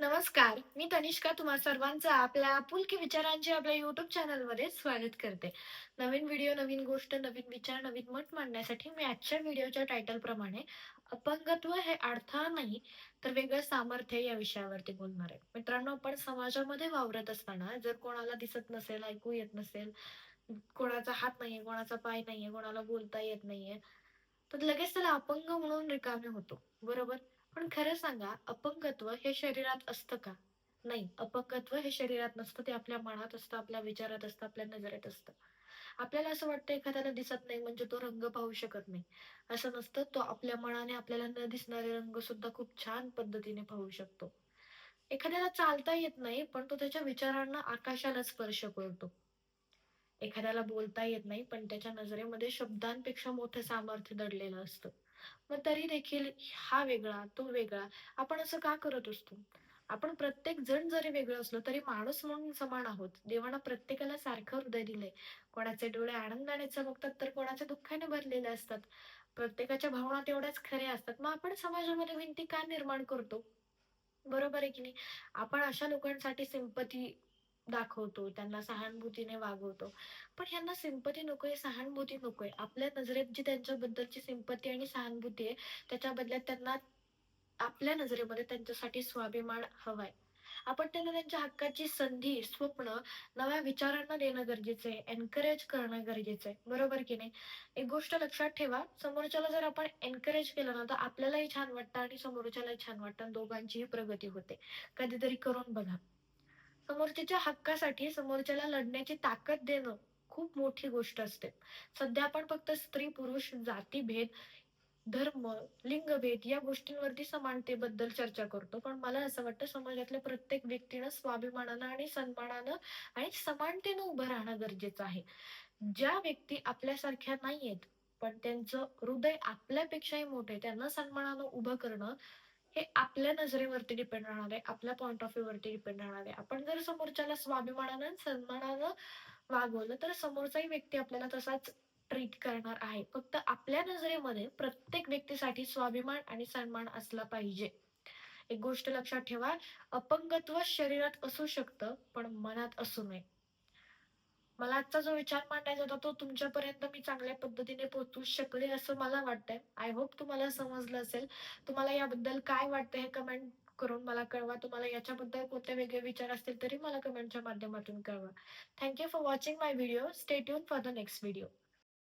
नमस्कार मी तनिष्का तुम्हा सर्वांचं आपल्या आपुलकी विचारांचे आपल्या युट्यूब चॅनलमध्ये स्वागत करते. नवीन व्हिडिओ नवीन गोष्ट नवीन विचार नवीन मत मांडण्यासाठी मी आजच्या व्हिडिओच्या टायटल प्रमाणे अपंगत्व हे अडथळा नाही तर वेगळं सामर्थ्य या विषयावरती बोलणार आहे. मित्रांनो आपण समाजामध्ये वावरत असताना जर कोणाला दिसत नसेल ऐकू येत नसेल कोणाचा हात नाहीये कोणाचा पाय नाहीये कोणाला बोलता येत नाहीये पण लगेच त्याला अपंग म्हणून रिकामे होतो. बरोबर? पण खरं सांगा अपंगत्व हे शरीरात असतं का? नाही अपंगत्व हे शरीरात नसतं. ते आपल्या मनात असतं आपल्या विचारात असतं आपल्या नजरेत असतं. आपल्याला असं वाटतं एखाद्याला दिसत नाही म्हणजे तो रंग पाहू शकत नाही. असं नसतं. तो आपल्या मनाने आपल्याला न दिसणारे रंग सुद्धा खूप छान पद्धतीने पाहू शकतो. एखाद्याला चालता येत नाही पण तो त्याच्या विचारांना आकाशाला स्पर्श करतो. एखाद्याला बोलता येत नाही पण त्याच्या नजरेमध्ये शब्दांपेक्षा मोठं सामर्थ्य दडलेलं असतं. मग तरी देखील हा वेगळा तो वेगळा आपण असं का करत असतो? आपण प्रत्येक जण जरी वेगळं असलो तरी माणूस म्हणून समान आहोत. देवानं प्रत्येकाला सारखं हृदय दिलंय. कोणाचे डोळे आनंदाने चमकतात तर कोणाचे दुःखाने भरलेले असतात. प्रत्येकाच्या भावना तेवढ्याच खऱ्या असतात. मग आपण समाजामध्ये भिंती का निर्माण करतो? बरोबर आहे की नाही? आपण अशा लोकांसाठी सिंपती दाखवतो त्यांना सहानुभूतीने वागवतो. पण ह्यांना सिंपती नकोय सहानुभूती नकोय. आपल्या नजरेत जी त्यांच्याबद्दलची सिंपती आणि सहानुभूती आहे त्याच्या बदल्यात त्यांना आपल्या नजरेमध्ये त्यांच्यासाठी स्वाभिमान हवाय. आपण त्यांना त्यांच्या हक्काची संधी स्वप्न नव्या विचारांना देणं गरजेचं आहे एनकरेज करणं गरजेचं आहे. बरोबर की नाही? एक गोष्ट लक्षात ठेवा समोरच्याला जर आपण एनकरेज केलं ना तर आपल्यालाही छान वाटतं आणि समोरच्यालाही छान वाटतं आणि दोघांचीही प्रगती होते. कधीतरी करून बघा. समोरच्याच्या हक्कासाठी समोरच्याला लढण्याची ताकद देणं खूप मोठी गोष्ट असते. सध्या आपण फक्त स्त्री पुरुष जातीभेद धर्म लिंगभेद या गोष्टींवरती समानतेबद्दल चर्चा करतो. पण मला असं वाटतं समाजातल्या प्रत्येक व्यक्तीनं स्वाभिमानानं आणि सन्मानानं आणि समानतेनं उभं राहणं गरजेचं आहे. ज्या व्यक्ती आपल्यासारख्या नाहीयेत पण त्यांचं हृदय आपल्यापेक्षाही मोठे त्यांना सन्मानानं उभं करणं हे आपल्या नजरेवरती डिपेंड राहणार आहे आपल्या पॉइंट ऑफ व्ह्यू वरती डिपेंड राहणार आहे. आपण जर समोरच्याला स्वाभिमानानं सन्मानानं वागवलं तर समोरचाही व्यक्ती आपल्याला तसाच ट्रीट करणार आहे. फक्त आपल्या नजरेमध्ये प्रत्येक व्यक्तीसाठी स्वाभिमान आणि सन्मान असला पाहिजे. एक गोष्ट लक्षात ठेवा अपंगत्व शरीरात असू शकतं पण मनात असू नये. मला आजचा जो विचार मांडायचा होता तो तुमच्यापर्यंत मी चांगल्या पद्धतीने पोहोचू शकले असं मला वाटतंय. आय होप तुम्हाला समजलं असेल. तुम्हाला याबद्दल काय वाटतं हे कमेंट करून मला कळवा. तुम्हाला याच्याबद्दल कोणते वेगळे विचार असतील तरी मला कमेंटच्या माध्यमातून कळवा. Thank you for watching my video stay tune for the next video